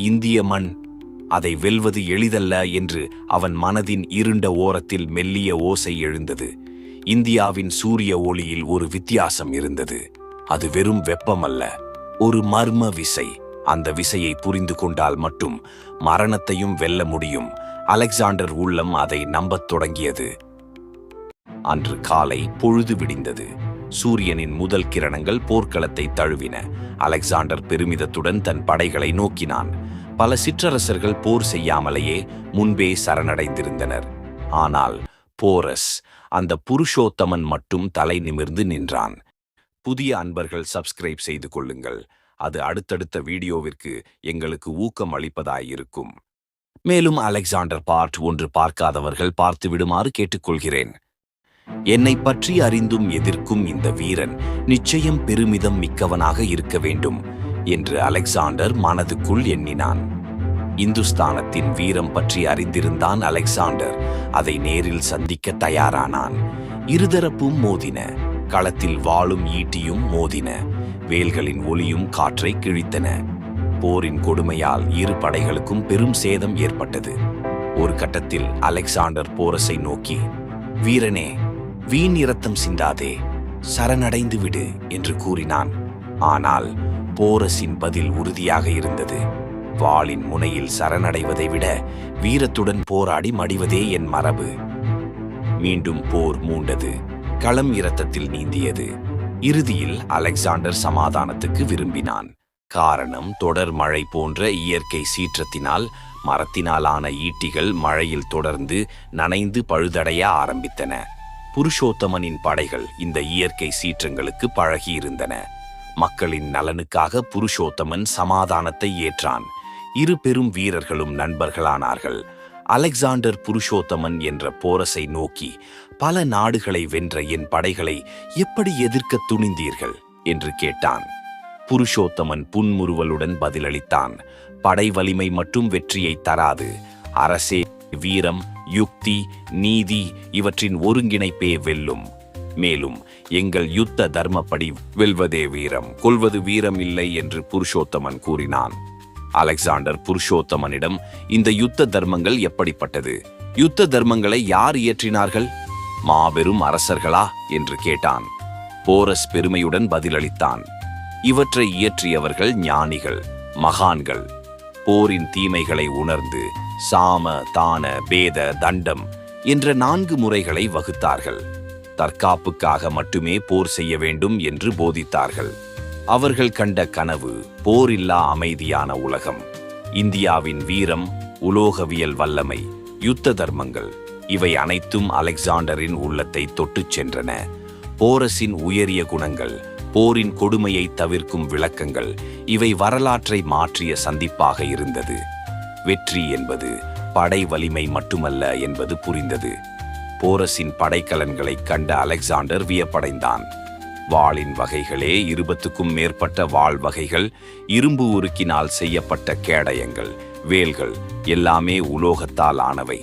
இந்திய மண். அதை வெல்வது எளிதல்ல என்று அவன் மனதின் இருண்ட ஓரத்தில் மெல்லிய ஓசை எழுந்தது. இந்தியாவின் சூரிய ஒளியில் ஒரு வித்தியாசம் இருந்தது. அது வெறும் வெப்பமல்ல ஒரு மர்ம விசை. அந்த விசையை புரிந்து கொண்டால் மட்டும் மரணத்தையும் வெல்ல முடியும். அலெக்சாண்டர் உள்ளம் அதை நம்பத் தொடங்கியது. அன்று காலை பொழுது விடிந்தது. சூரியனின் முதல் கிரணங்கள் போர்க்களத்தை தழுவின. அலெக்சாண்டர் பெருமிதத்துடன் தன் படைகளை நோக்கினான். பல சிற்றரசர்கள் போர் செய்யாமலேயே முன்பே சரணடைந்திருந்தனர். ஆனால் போரஸ் அந்த புருஷோத்தமன் மட்டும் தலை நிமிர்ந்து நின்றான். புதிய அன்பர்கள் சப்ஸ்கிரைப் செய்து கொள்ளுங்கள். அது அடுத்தடுத்த வீடியோவிற்கு எங்களுக்கு ஊக்கம் அளிப்பதாயிருக்கும். மேலும் அலெக்சாண்டர் பார்ட் ஒன்று பார்க்காதவர்கள் பார்த்து விடுமாறு கேட்டுக்கொள்கிறேன். என்னை பற்றி அறிந்தும் எதிர்க்கும் இந்த வீரன் நிச்சயம் பெருமிதம் மிக்கவனாக இருக்க வேண்டும் என்று அலெக்சாண்டர் மனதுக்குள் எண்ணினான். இந்துஸ்தானத்தின் வீரம் பற்றி அறிந்திருந்தான் அலெக்சாண்டர். அதை நேரில் சந்திக்க தயாரானான். இருதரப்பும் மோதின களத்தில் வாழும் ஈட்டியும் மோதின வேல்களின் ஒளியும் காற்றை கிழித்தன. போரின் கொடுமையால் இரு படைகளுக்கும் பெரும் சேதம் ஏற்பட்டது. ஒரு கட்டத்தில் அலெக்சாண்டர் போரஸை நோக்கி வீரனே வீண் இரத்தம் சிந்தாதே சரணடைந்து விடு என்று கூறினான். ஆனால் போரஸின் பதில் உறுதியாக இருந்தது. வாளின் முனையில் சரணடைவதை விட வீரத்துடன் போராடி மடிவதே என் மரபு. மீண்டும் போர் மூண்டது களம் இரத்தத்தில் நீந்தியது. இறுதியில் அலெக்சாண்டர் சமாதானத்துக்கு விரும்பினான். காரணம் தொடர் மழை போன்ற இயற்கை சீற்றத்தினால் மரத்தினாலான ஈட்டிகள் மழையில் தொடர்ந்து நனைந்து பழுதடைய ஆரம்பித்தன. புருஷோத்தமனின் படைகள் இந்த இயற்கை சீற்றங்களுக்கு பழகியிருந்தன. மக்களின் நலனுக்காக புருஷோத்தமன் சமாதானத்தை ஏற்றான். இரு பெரும் வீரர்களும் நண்பர்களானார்கள். அலெக்சாண்டர் புருஷோத்தமன் என்ற போரசை நோக்கி பல நாடுகளை வென்ற என் படைகளை எப்படி எதிர்க்க துணிந்தீர்கள்? என்று கேட்டான். புருஷோத்தமன் புன்முறுவலுடன் பதிலளித்தான் படை வலிமை மட்டும் வெற்றியை தராது. அரசே வீரம் யுக்தி நீதி இவற்றின் ஒருங்கிணைப்பே வெல்லும். மேலும் எங்கள் யுத்த தர்மப்படி வெல்வதே வீரம். கொல்வது வீரம் இல்லை என்று புருஷோத்தமன் கூறினான். அலெக்சாண்டர் புருஷோத்தமனிடம் இந்த யுத்த தர்மங்கள் எப்படிப்பட்டது? யுத்த தர்மங்களை யார் இயற்றினார்கள்? மாபெரும் அரசர்களா? என்று கேட்டான். போரஸ் பெருமையுடன் பதிலளித்தான். இவற்றை இயற்றியவர்கள் ஞானிகள் மகான்கள். போரின் தீமைகளை உணர்ந்து சாம தான பேத தண்டம் என்ற நான்கு முறைகளை வகுத்தார்கள். தற்காப்புக்காக மட்டுமே போர் செய்ய வேண்டும் என்று போதித்தார்கள். அவர்கள் கண்ட கனவு போரில்லா அமைதியான உலகம். இந்தியாவின் வீரம் உலோகவியல் வல்லமை யுத்த தர்மங்கள் இவை அனைத்தும் அலெக்சாண்டரின் உள்ளத்தை தொட்டுச் சென்றன. போரஸின் உயரிய குணங்கள் போரின் கொடுமையை தவிர்க்கும் விளக்கங்கள் இவை வரலாற்றை மாற்றிய சந்திப்பாக இருந்தது. வெற்றி என்பது படை வலிமை மட்டுமல்ல என்பது புரிந்தது. போரஸின் படைக்கலன்களை கண்ட அலெக்சாண்டர் வியப்படைந்தான். வாளின் வகைகளே இருபத்துக்கும் மேற்பட்ட வாள் வகைகள் இரும்பு உருக்கினால் செய்யப்பட்ட கேடயங்கள் வேல்கள் எல்லாமே உலோகத்தால் ஆனவை.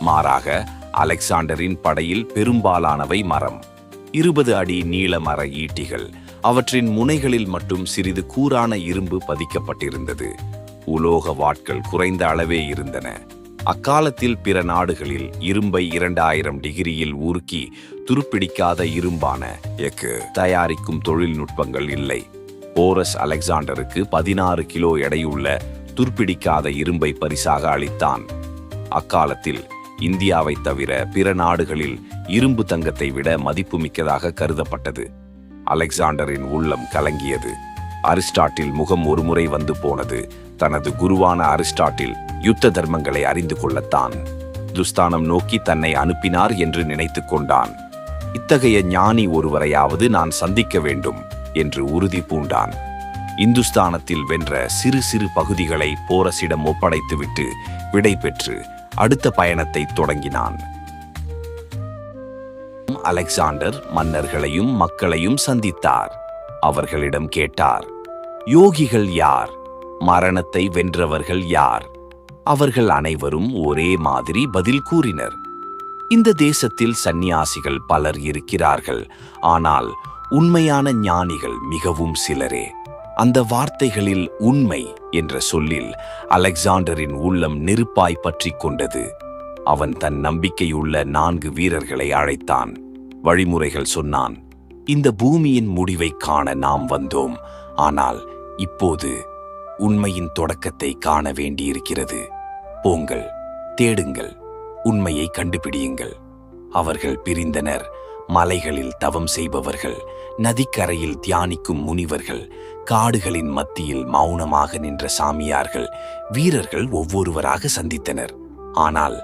மாறாக அலெக்சாண்டரின் படையில் பெரும்பாலானவை மரம். இருபது அடி நீள மர ஈட்டிகள் அவற்றின் முனைகளில் மட்டும் சிறிது கூரான இரும்பு பதிக்கப்பட்டிருந்தது. உலோக வாட்கள் குறைந்த அளவே இருந்தன. அக்காலத்தில் பிற நாடுகளில் இரும்பை இரண்டாயிரம் டிகிரியில் உருக்கி துருப்பிடிக்காத இரும்பான எக்கு தயாரிக்கும் தொழில்நுட்பங்கள் இல்லை. போரஸ் அலெக்சாண்டருக்கு பதினாறு கிலோ எடையுள்ள துருப்பிடிக்காத இரும்பை பரிசாக அளித்தான். அக்காலத்தில் இந்தியாவை தவிர பிற நாடுகளில் இரும்பு தங்கத்தை விட மதிப்புமிக்கதாக கருதப்பட்டது. அலெக்சாண்டரின் உள்ளம் கலங்கியது. அரிஸ்டாட்டில் முகம் ஒருமுறை வந்து போனது தனது குருவான அரிஸ்டாட்டில் யுத்த தர்மங்களை அறிந்து கொள்ளத்தான். துஸ்தானம் நோக்கி தன்னை அனுப்பினார் என்று நினைத்து கொண்டான். இத்தகைய ஞானி ஒருவரையாவது நான் சந்திக்க வேண்டும் என்று உறுதி பூண்டான். இந்துஸ்தானத்தில் வென்ற சிறு சிறு பகுதிகளை போரசிடம் ஒப்படைத்துவிட்டு விடை பெற்று அடுத்த பயணத்தை தொடங்கினான். அலெக்சாண்டர் மன்னர்களையும் மக்களையும் சந்தித்தார். அவர்களிடம் கேட்டார் யோகிகள் யார்? மரணத்தை வென்றவர்கள் யார்? அவர்கள் அனைவரும் ஒரே மாதிரி பதில் கூறினர். இந்த தேசத்தில் சந்நியாசிகள் பலர் இருக்கிறார்கள். ஆனால் உண்மையான ஞானிகள் மிகவும் சிலரே. அந்த வார்த்தைகளில் உண்மை என்ற சொல்லில் அலெக்சாண்டரின் உள்ளம் நெருப்பாய் பற்றி கொண்டது. அவன் தன் நம்பிக்கையுள்ள நான்கு வீரர்களை அழைத்தான். வழிமுறைகள் சொன்னான் இந்த பூமியின் முடிவை காண நாம் வந்தோம். ஆனால் இப்போது உண்மையின் தொடக்கத்தை காண வேண்டியிருக்கிறது. போங்கள் தேடுங்கள் உண்மையை கண்டுபிடியுங்கள். அவர்கள் பிரிந்தனர் மலைகளில் தவம் செய்பவர்கள் நதிக்கரையில் தியானிக்கும் முனிவர்கள் காடுகளின் மத்தியில் மௌனமாக நின்ற சாமியார்கள் வீரர்கள் ஒவ்வொருவராக சந்தித்தனர். ஆனால்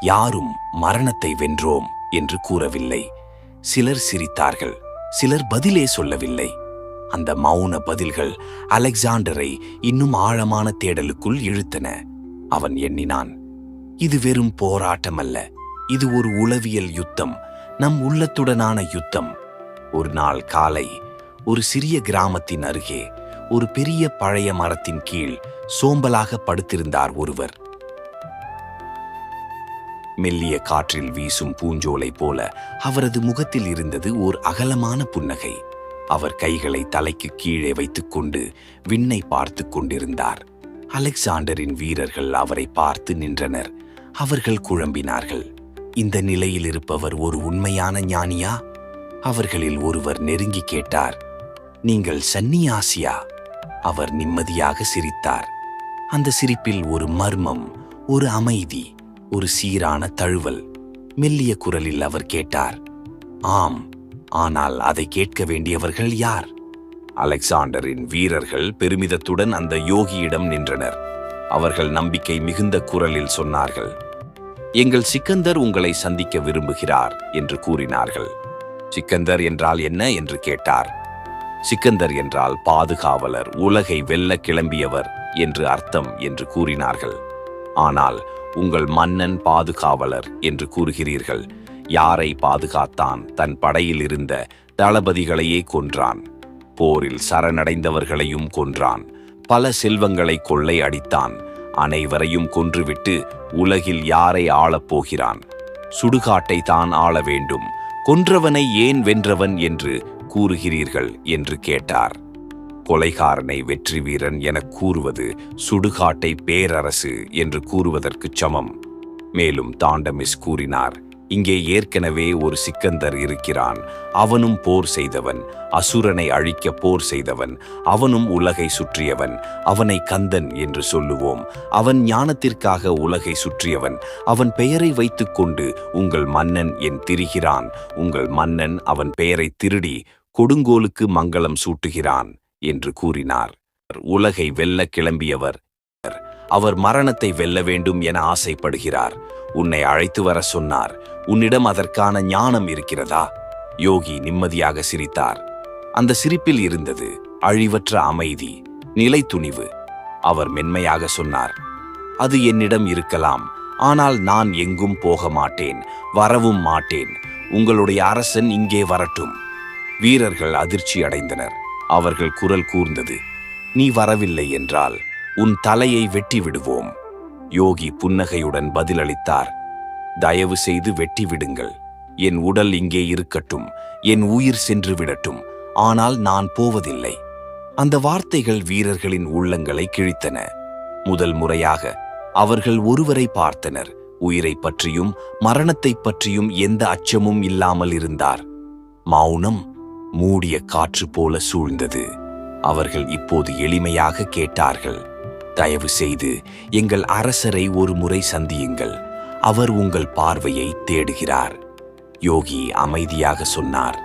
யாரும் மரணத்தை வென்றோம் என்று கூறவில்லை. சிலர் சிரித்தார்கள் சிலர் பதிலே சொல்லவில்லை. அந்த மௌன பதில்கள் அலெக்சாண்டரை இன்னும் ஆழமான தேடலுக்குள் இழுத்தன. அவன் எண்ணினான் இது வெறும் போராட்டமல்ல. இது ஒரு உளவியல் யுத்தம். நம் உள்ளத்துடனான யுத்தம். ஒரு நாள் காலை ஒரு சிறிய கிராமத்தின் அருகே ஒரு பெரிய பழைய மரத்தின் கீழ் சோம்பலாக படுத்திருந்தார் ஒருவர். மெல்லிய காற்றில் வீசும் பூஞ்சோலை போல அவரது முகத்தில் இருந்தது ஓர் அகலமான புன்னகை. அவர் கைகளை தலைக்கு கீழே வைத்துக்கொண்டு விண்ணை பார்த்து கொண்டிருந்தார். அலெக்சாண்டரின் வீரர்கள் அவரை பார்த்து நின்றனர். அவர்கள் குழம்பினார்கள். இந்த நிலையில் இருப்பவர் ஒரு உண்மையான ஞானியா? அவர்களில் ஒருவர் நெருங்கி கேட்டார். நீங்கள் சன்னியாசியா அவர் நிம்மதியாக சிரித்தார். அந்த சிரிப்பில் ஒரு மர்மம் ஒரு அமைதி ஒரு சீரான தழுவல் மெல்லிய குரலில் அவர் கேட்டார். ஆம் ஆனால் அதை கேட்க வேண்டியவர்கள் யார்? அலெக்சாண்டரின் வீரர்கள் பெருமிதத்துடன் அந்த யோகியிடம் நின்றனர். அவர்கள் நம்பிக்கை மிகுந்த குரலில் சொன்னார்கள் எங்கள் சிக்கந்தர் உங்களை சந்திக்க விரும்புகிறார் என்று கூறினார்கள். சிக்கந்தர் என்றால் என்ன? என்று கேட்டார். சிக்கந்தர் என்றால் பாதுகாவலர் உலகை வெல்ல கிளம்பியவர் என்று அர்த்தம் என்று கூறினார்கள். ஆனால் உங்கள் மன்னன் பாதுகாவலர் என்று கூறுகிறீர்கள். யாரை பாதுகாத்தான் தன் படையில் இருந்த தளபதிகளையே கொன்றான். போரில் சரணடைந்தவர்களையும் கொன்றான். பல செல்வங்களை கொள்ளை அடித்தான். அனைவரையும் கொன்றுவிட்டு உலகில் யாரை ஆளப் போகிறான்? சுடுகாட்டை தான் ஆள வேண்டும். கொன்றவனை ஏன் வென்றவன் என்று கூறுகிறீர்கள் என்று கேட்டார். கொலைகாரனை வெற்றி வீரன் எனக் கூறுவது சுடுகாட்டை பேரரசு என்று கூறுவதற்குச் சமம். மேலும் தாண்டமிஸ் கூறினார். இங்கே ஏற்கனவே ஒரு சிக்கந்தர் இருக்கிறான். அவனும் போர் செய்தவன். அசுரனை அழிக்க போர் செய்தவன். அவனும் உலகை சுற்றியவன். அவனை கந்தன் என்று சொல்லுவோம். அவன் ஞானத்திற்காக உலகை சுற்றியவன். அவன் பெயரை வைத்துக்கொண்டு உங்கள் மன்னன் என் திரிகிறான். உங்கள் மன்னன் அவன் பெயரை திருடி கொடுங்கோலுக்கு மங்களம் சூட்டுகிறான் என்று கூறினார். உலகை வெல்ல கிளம்பியவர். அவர் மரணத்தை வெல்ல வேண்டும் என ஆசைப்படுகிறார். உன்னை அழைத்து வர சொன்னார். உன்னிடம் அதற்கான ஞானம் இருக்கிறதா? யோகி நிம்மதியாக சிரித்தார். அந்த சிரிப்பில் இருந்தது அழிவற்ற அமைதி நிலை துணிவு. அவர் மென்மையாக சொன்னார் அது என்னிடம் இருக்கலாம் ஆனால் நான் எங்கும் போக மாட்டேன் வரவும் மாட்டேன். உங்களுடைய அரசன் இங்கே வரட்டும். வீரர்கள் அதிர்ச்சி அடைந்தனர். அவர்கள் குரல் கூர்ந்தது நீ வரவில்லை என்றால் உன் தலையை வெட்டி விடுவோம் யோகி புன்னகையுடன் பதிலளித்தார் தயவு செய்து வெட்டி விடுங்கள் என் உடல் இங்கே இருக்கட்டும். என் உயிர் சென்று விடட்டும். ஆனால் நான் போவதில்லை. அந்த வார்த்தைகள் வீரர்களின் உள்ளங்களை கிழித்தன. முதல் முறையாக அவர்கள் ஒருவரை பார்த்தனர். உயிரை பற்றியும் மரணத்தை பற்றியும் எந்த அச்சமும் இல்லாமல் இருந்தார். மௌனம் மூடிய காற்று போல சூழ்ந்தது. அவர்கள் இப்போது எளிமையாக கேட்டார்கள். தயவு செய்து எங்கள் அரசரை ஒரு முறை சந்தியுங்கள். அவர் உங்கள் பார்வையை தேடுகிறார். யோகி அமைதியாக சொன்னார்.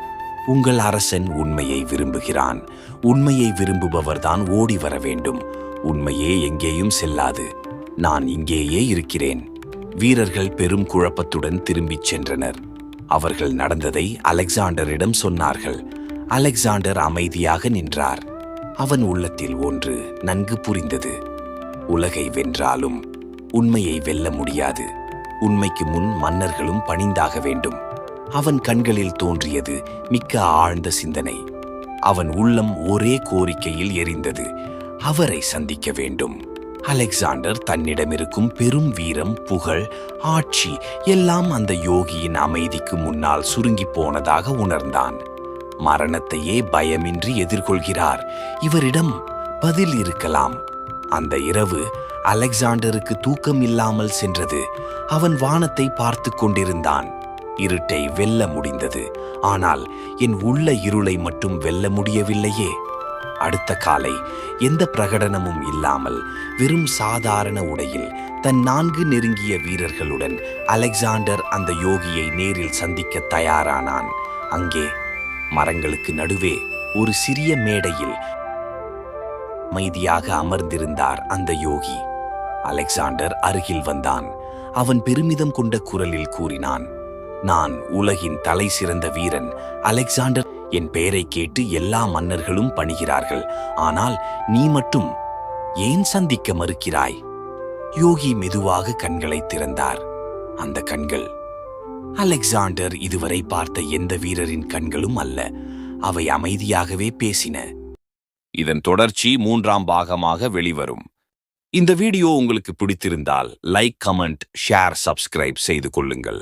உங்கள் அரசன் உண்மையை விரும்புகிறான். உண்மையை விரும்புபவர்தான் ஓடி வர வேண்டும். உண்மையே எங்கேயும் செல்லாது. நான் இங்கேயே இருக்கிறேன். வீரர்கள் பெரும் குழப்பத்துடன் திரும்பிச் சென்றனர். அவர்கள் நடந்ததை அலெக்சாண்டரிடம் சொன்னார்கள். அலெக்சாண்டர் அமைதியாக நின்றார். அவன் உள்ளத்தில் ஒன்று நன்கு புரிந்தது. உலகை வென்றாலும் உண்மையை வெல்ல முடியாது. உண்மைக்கு முன் மன்னர்களும் பணிந்தாக வேண்டும். அவன் கண்களில் தோன்றியது மிக்க ஆழ்ந்த சிந்தனை. அவன் உள்ளம் ஒரே கோரிக்கையில் எரிந்தது. அவரை சந்திக்க வேண்டும். அலெக்சாண்டர் தன்னிடமிருக்கும் பெரும் வீரம் புகழ் ஆட்சி எல்லாம் அந்த யோகியின் அமைதிக்கு முன்னால் சுருங்கிப் போனதாக உணர்ந்தான். மரணத்தையே பயமின்றி எதிர்கொள்கிறார். இவரிடம் பதில் இருக்கலாம். அந்த இரவு அலெக்சாண்டருக்கு தூக்கம் இல்லாமல் சென்றது. அவன் வானத்தை பார்த்து கொண்டிருந்தான். இருட்டை வெல்ல முடிந்தது. ஆனால் என் உள்ள இருளை மட்டும் வெல்ல முடியவில்லையே. அடுத்த காலை எந்த பிரகடனமும் இல்லாமல் வெறும் சாதாரண உடையில் தன் நான்கு நெருங்கிய வீரர்களுடன் அலெக்சாண்டர் அந்த யோகியை நேரில் சந்திக்க தயாரானான். அங்கே மரங்களுக்கு நடுவே ஒரு சிறிய மேடையில் அமைதியாக அமர்ந்திருந்தார் அந்த யோகி. அலெக்சாண்டர் அருகில் வந்தான். அவன் பெருமிதம் கொண்ட குரலில் கூறினான் நான் உலகின் தலை சிறந்த வீரன். அலெக்சாண்டர் என் பெயரை கேட்டு எல்லா மன்னர்களும் பணிகிறார்கள். ஆனால் நீ மட்டும் ஏன் சந்திக்க மறுக்கிறாய்? யோகி மெதுவாக கண்களை திறந்தார். அந்த கண்கள் அலெக்சாண்டர் இதுவரை பார்த்த எந்த வீரரின் கண்களும் அல்ல. அவை அமைதியாகவே பேசின. இதன் தொடர்ச்சி மூன்றாம் பாகமாக வெளிவரும். இந்த வீடியோ உங்களுக்கு பிடித்திருந்தால் லைக் கமெண்ட் ஷேர் சப்ஸ்கிரைப் செய்து கொள்ளுங்கள்.